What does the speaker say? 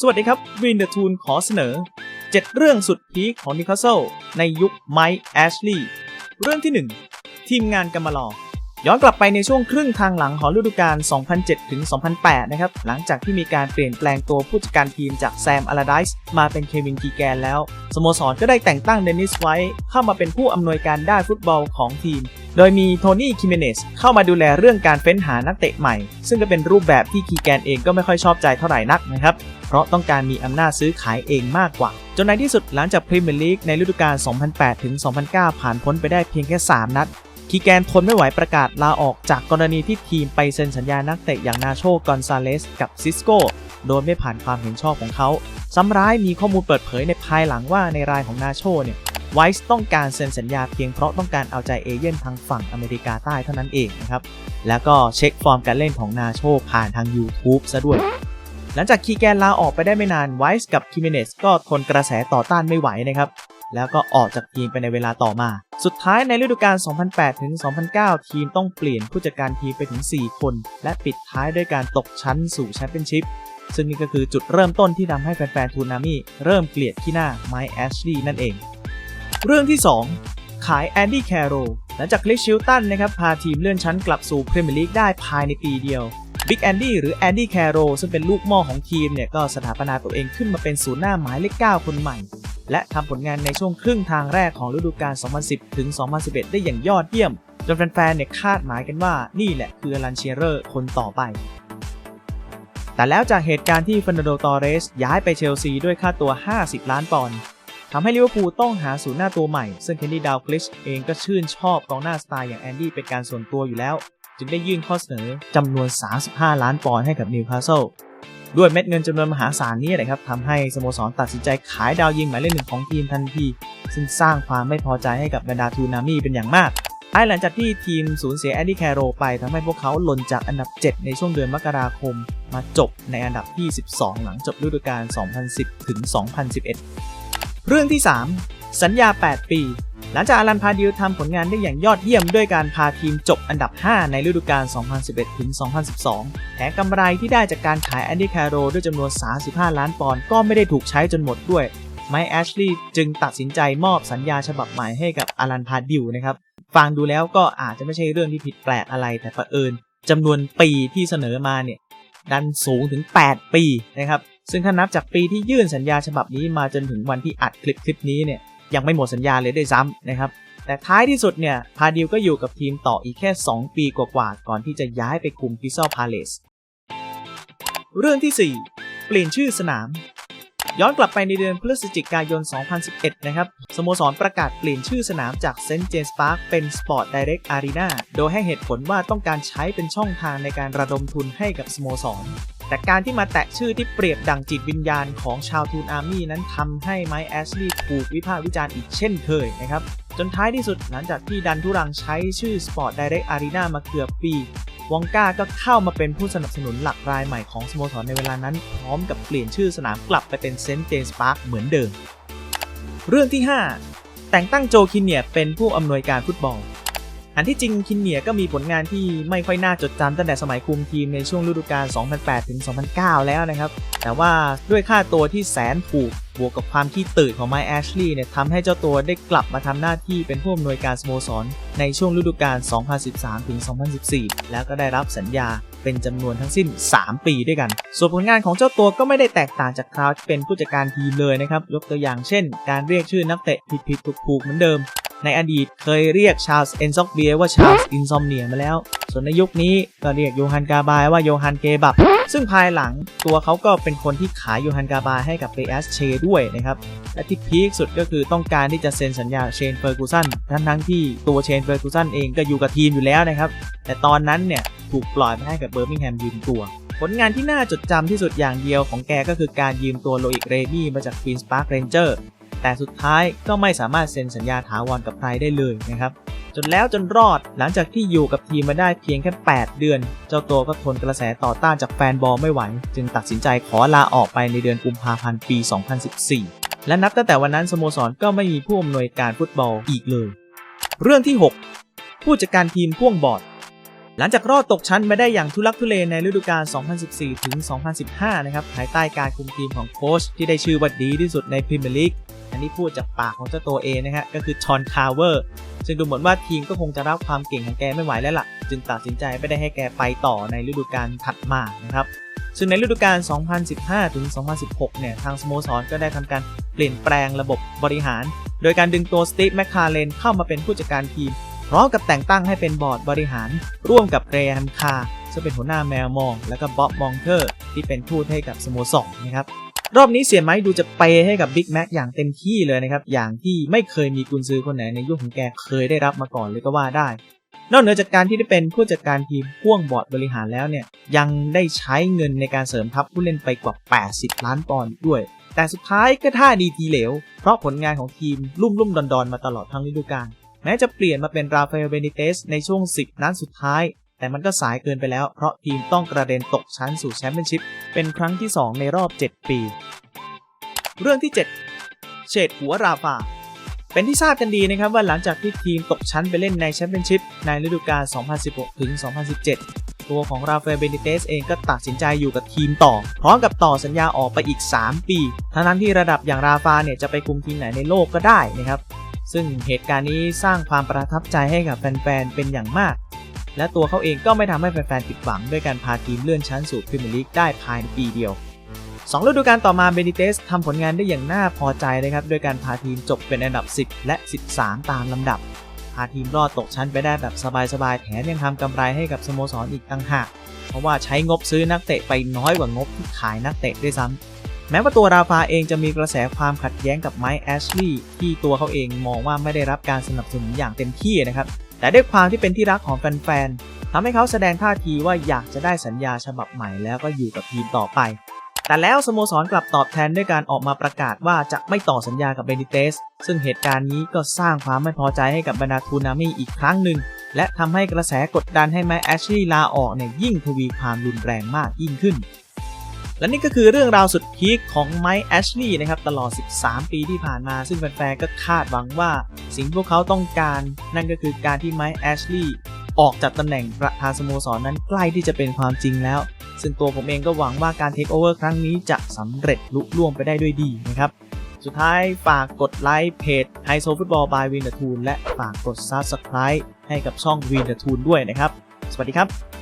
สวัสดีครับวินเดอร์ทูนขอเสนอ 7 เรื่องสุดพีคของนิคาสเซลในยุคไมค์แอชลีย์เรื่องที่ 1 ทีมงานกำมะลอ ย้อนกลับไปในช่วงครึ่งทางหลังของฤดูกาล 2007 ถึง 2008 นะครับ หลังจากที่มีการเปลี่ยนแปลงตัวผู้จัดการทีมจากแซมอาราไดส์มาเป็นเควินกีแกนแล้ว สโมสรก็ได้แต่งตั้งเดนิสไว้เข้ามาเป็นผู้อำนวยการด้านฟุตบอลของทีม โดยมีโทนี่คิเมเนสเข้ามาดูแลเรื่องการเฟ้นหานักเตะใหม่ ซึ่งก็เป็นรูปแบบที่คีแกนเองก็ไม่ค่อยชอบใจเท่าไหร่นักนะครับ เพราะต้องการมีอำนาจซื้อขายเองมากกว่า จนในที่สุดหลังจากพรีเมียร์ลีกในฤดูกาล 2008 ถึง 2009 ผ่านพ้นไปได้เพียงแค่ 3 นัดคีแกนทนไม่ไหวประกาศลาออกจากกรณีที่ทีมไปเซ็นสัญญานักเตะอย่างนาโชกอนซาเลสกับซิสโกโดยไม่ผ่านความเห็นชอบของเขาซ้ำร้ายมีข้อมูลเปิดเผยในภายหลังว่าในรายของนาโชเนี่ย ไวส์ต้องการเซ็นสัญญาเพียงเพราะต้องการเอาใจเอเย่นทางฝั่งอเมริกาใต้เท่านั้นเองนะครับ แล้วก็เช็คฟอร์มการเล่นของนาโชผ่านทาง YouTube ซะด้วย หลังจากคีแกนลาออกไปได้ไม่นานไวส์กับคิเมเนสก็ทนกระแสต่อต้านไม่ไหวนะครับ แล้วก็ออกจากทีมไปในเวลาต่อมา สุดท้ายในฤดูกาล 2008 ถึง 2009 ทีมต้องเปลี่ยนผู้จัดการทีมไปถึง 4 คน และปิดท้ายด้วยการตกชั้นสู่แชมเปี้ยนชิพซึ่งนี่ก็คือจุดเริ่มต้นที่ทำให้แฟนๆทูนามิเริ่มเกลียดขี้หน้าไมค์แอชลีย์นั่นเอง เรื่องที่ 2 ขายแอนดี้แคโรหลังจากคลิชชิลตันนะครับพาทีมเลื่อนชั้นกลับสู่พรีเมียร์ลีกได้ภายในปีเดียวบิ๊กแอนดี้หรือแอนดี้แคโรซึ่งเป็นลูกม่อของทีมเนี่ยก็สถาปนาตัวเองขึ้นมาเป็นศูนย์หน้าหมายเลข 9 คนใหม่ และทำผลงานในช่วงครึ่งทางแรกของฤดูกาล 2010 ถึง 2011 ได้อย่างยอดเยี่ยม จนแฟนๆเนี่ยคาดหมายกันว่านี่แหละคืออลันเชียเรอร์คนต่อไป แต่แล้วจากเหตุการณ์ที่ฟ e นโดตอเรสย้ายไปเชลซีด้วยค่าตัว 50 ล้านปอนด์ ทำให้ลิเวอร์พูลต้องหาศูนย์หน้าตัวใหม่ ซึ่งเคนดี้ดาวกลิชเองก็ชื่นชอบกองหน้าสไตล์อย่างแอนดี้เป็นการส่วนตัวอยู่แล้ว จึงได้ยื่นข้อเสนอจำนวน 35 ล้านปอนด์ให้กับนิวคาสเซิลด้วยเม็ดเงินจำนวนมหาศาลนี้นะครับทำให้สโมสรตัดสินใจขายดาวยิงหมายเลขหนึ่งของทีมทันที ซึ่งสร้างความไม่พอใจให้กับบรรดาทูนามีเป็นอย่างมากภายหลังจากที่ทีมสูญเสียแอดดี้แคโรไปทำให้พวกเขาหล่นจากอันดับ 7 ในช่วงเดือนมกราคม มาจบในอันดับที่ 12 หลังจบฤดูกาล 2010 ถึง 2011 เรื่องที่ 3 สัญญา 8 ปี หลังจากอารันพาดิลทำผลงานได้อย่างยอดเยี่ยมด้วยการพาทีมจบอันดับ 5 ในฤดูกาล 2011-2012 แถมกำไรที่ได้จากการขายแอนดี้แคโรด้วยจำนวน 35 ล้านปอนด์ก็ไม่ได้ถูกใช้จนหมดด้วย ไมค์แอชลีย์จึงตัดสินใจมอบสัญญาฉบับใหม่ให้กับอารันพาดิลนะครับ ฟังดูแล้วก็อาจจะไม่ใช่เรื่องที่ผิดแปลกอะไรแต่เผอิญจำนวนปีที่เสนอมาเนี่ยดันสูงถึง 8 ปีนะครับ ซึ่งถ้านับจากปีที่ยื่นสัญญาฉบับนี้มาจนถึงวันที่อัดคลิปคลิปนี้เนี่ยยังไม่หมดสัญญาเลยด้วยซ้ำนะครับ แต่ท้ายที่สุดเนี่ยพาดิวก็อยู่กับทีมต่ออีกแค่ 2 ปีกว่าๆก่อนที่จะย้ายไปคุมพิซซ l พาเลสเรื่องที่ 4 เปลี่ยนชื่อสนาม ย้อนกลับไปในเดือนพฤศจิกายน 2011 นะครับสโมสรประกาศเปลี่ยนชื่อสนามจากเซนต์เจมส์พาร์คเป็น Sport Direct Arena โดยให้เหตุผลว่าต้องการใช้เป็นช่องทางในการระดมทุนให้กับสโมสร แต่การที่มาแตะชื่อที่เปรียบดังจิตวิญญาณของชาวทูนอาร์มี่นั้นทำให้ไมค์แอชลีย์ถูกวิพากษ์วิจารณ์อีกเช่นเคยนะครับ จนท้ายที่สุดหลังจากที่ดันทุรังใช้ชื่อ Sport Direct Arena มาเกือบปีวองก้าก็เข้ามาเป็นผู้สนับสนุนหลักรายใหม่ของสโมสรในเวลานั้น พร้อมกับเปลี่ยนชื่อสนามกลับไปเป็นเซนต์เจมส์พาร์คเหมือนเดิม เรื่องที่ 5 แต่งตั้งโจคินเนียเป็นผู้อำนวยการฟุตบอล อันที่จริงคินเนียก็มีผลงานที่ไม่ค่อยน่าจดจำตั้งแต่สมัยคุมทีมในช่วงฤดูกาล 2008 ถึง 2009 แล้วนะครับ แต่ว่าด้วยค่าตัวที่แสนถูกบวกกับความขี้ตื่นของไมค์แอชลีย์เนี่ยทำให้เจ้าตัวได้กลับมาทำหน้าที่เป็นผู้อำนวยการสโมสร ในช่วงฤดูกาล 2013 ถึง 2014 แล้วก็ได้รับสัญญาเป็นจำนวนทั้งสิ้น 3 ปีด้วยกัน ส่วนผลงานของเจ้าตัวก็ไม่ได้แตกต่างจากคราวที่เป็นผู้จัดการทีมเลยนะครับ ยกตัวอย่างเช่น การเรียกชื่อนักเตะผิดๆถูกๆเหมือนเดิม ในอดีตเคยเรียกชาลส์เอนซ็อกเบียว่าชาลส์อินซอมเนียมาแล้ว ส่วนในยุคนี้ก็เรียกโยฮันกาบายว่าโยฮันเกบับ ซึ่งภายหลังตัวเขาก็เป็นคนที่ขายโยฮันกาบายให้กับเ a สเชด้วยนะครับ และที่พีคสุดก็คือต้องการที่จะเซ็นสัญญาเชนเฟอร์กูสันทั้งทั้งที่ตัวเชนเฟอร์กูสันเองก็อยู่กับทีมอยู่แล้วนะครับ แต่ตอนนั้นเนี่ยถูกปล่อยไปให้กับเบอร์มิงแฮมยืมตัว ผลงานที่น่าจดจำที่สุดอย่างเดียวของแกก็คือการยืมตัวโลอิกเรมี่มาจากควีนส์พาร์คเรนเจอร์ แต่สุดท้ายก็ไม่สามารถเซ็นสัญญาถาวรกับใครได้เลยนะครับจนแล้วจนรอดหลังจากที่อยู่กับทีมมาได้เพียงแค่ 8 เดือน เจ้าตัวก็ทนกระแสต่อต้านจากแฟนบอลไม่ไหว จึงตัดสินใจขอลาออกไปในเดือนกุมภาพันธ์ปี 2014 และนับตั้งแต่วันนั้นสโมสรก็ไม่มีผู้อำนวยการฟุตบอลอีกเลย เรื่องที่ 6 ผู้จัดการทีมพ่วงบอร์ดหลังจากรอดตกชั้นมาได้อย่างทุลักทุเลในฤดูกาล 2014 ถึง 2015 นะครับภายใต้การคุมทีมของโค้ชที่ได้ชื่อว่าดีที่สุดในพรีเมียร์ลีก อันนี้พูดจากปากของเจ้าตัวเองนะฮะก็คือชอนคาร์เวอร์ซึ่งดูเหมือนว่าทีมก็คงจะรับความเก่งของแกไม่ไหวแล้วล่ะ จึงตัดสินใจไม่ได้ให้แกไปต่อในฤดูกาลถัดมานะครับซึ่งในฤดูกาล 2015 ถึง 2016 เนี่ย ทางสโมสรก็ได้ทำการเปลี่ยนแปลงระบบบริหาร โดยการดึงตัวสตีฟแมคคาร์เลนเข้ามาเป็นผู้จัดการทีม พร้อมกับแต่งตั้งให้เป็นบอร์ดบริหาร ร่วมกับเกรแฮมคาร์ซึ่งเป็นหัวหน้าแมวมอง และก็บ๊อบมองเทอร์ ที่เป็นทูตให้กับสโมสรนะครับ รอบนี้เสียไหมดูจะเปให้กับบิ๊กแม็กอย่างเต็มที่เลยนะครับ อย่างที่ไม่เคยมีกุนซือคนไหนในยุคของแกเคยได้รับมาก่อนเลยก็ว่าได้ นอกเหนือจากการที่ได้เป็นผู้จัดการทีมพ่วงบอร์ดบริหารแล้วเนี่ยยังได้ใช้เงินในการเสริมทัพผู้เล่นไปกว่า 80 ล้านปอนด์ด้วย แต่สุดท้ายก็ท่าดีทีเหลว เพราะผลงานของทีมลุ่มลุ่มดอนดอนมาตลอดทั้งฤดูกาลแม้จะเปลี่ยนมาเป็นราฟาเอลเบนิเตสในช่วง 10 นัดสุดท้าย แต่มันก็สายเกินไปแล้ว เพราะทีมต้องกระเด็นตกชั้นสู่แชมเปี้ยนชิพเป็นครั้งที่ 2 ในรอบ 7 ปี เรื่องที่ 7 เฉดหัวราฟาเป็นที่ทราบกันดีนะครับว่าหลังจากที่ทีมตกชั้นไปเล่นในแชมเปี้ยนชิพในฤดูกาล 2016 ถึง 2017 ตัวของราฟาเอลเบนิเตสเองก็ตัดสินใจอยู่กับทีมต่อ พร้อมกับต่อสัญญาออกไปอีก 3 ปี ทั้งนั้นที่ระดับอย่างราฟาเนี่ยจะไปคุมทีมไหนในโลกก็ได้นะครับ ซึ่งเหตุการณ์นี้สร้างความประทับใจให้กับแฟนๆ เป็นอย่างมาก และตัวเขาเองก็ไม่ทำให้แฟนๆผิดหวังด้วยการพาทีมเลื่อนชั้นสู่พรีเมียร์ลีกได้ภายในปีเดียวสองฤดูกาลต่อมาเบนิเตสทำผลงานได้อย่างน่าพอใจเลยครับด้วยการพาทีมจบเป็นอันดับ 10 และ 13 ตามลำดับ พาทีมรอดตกชั้นไปได้แบบสบายๆแถมยังทำกำไรให้กับสโมสรอีกต่างหาก เพราะว่าใช้งบซื้อนักเตะไปน้อยกว่างบที่ขายนักเตะด้วยซ้ำแม้ว่าตัวราฟาเองจะมีกระแสความขัดแย้งกับไมค์แอชลีย์ที่ตัวเขาเองมองว่าไม่ได้รับการสนับสนุนอย่างเต็มที่นะครับ แต่ด้วยความที่เป็นที่รักของแฟนๆทำให้เขาแสดงท่าทีว่าอยากจะได้สัญญาฉบับใหม่แล้วก็อยู่กับทีมต่อไป แต่แล้วสโมสรกลับตอบแทนด้วยการออกมาประกาศว่าจะไม่ต่อสัญญากับเบนิเตส ซึ่งเหตุการณ์นี้ก็สร้างความไม่พอใจให้กับบรรดาทูนามี่อีกครั้งหนึ่ง และทำให้กระแสกดดันให้ไมค์แอชลีย์ลาออกเนี่ยยิ่งทวีความรุนแรงมากยิ่งขึ้น และนี่ก็คือเรื่องราวสุดพีคของไมค์แอชลีย์นะครับตลอด 13 ปีที่ผ่านมา ซึ่งแฟนๆก็คาดหวังว่าสิ่งพวกเขาต้องการ นั่นก็คือการที่ไมค์แอชลีย์ออกจากตำแหน่งประธานสโมสรนั้นใกล้ที่จะเป็นความจริงแล้ว ซึ่งตัวผมเองก็หวังว่าการเทคโอเวอร์ครั้งนี้จะสำเร็จลุล่วงไปได้ด้วยดีนะครับ สุดท้ายฝากกดไลค์เพจไฮโซฟุตบอลบายวินเดอร์ทูนและฝากกด Subscribe ให้กับช่องวินเดอร์ทูนด้วยนะครับ สวัสดีครับ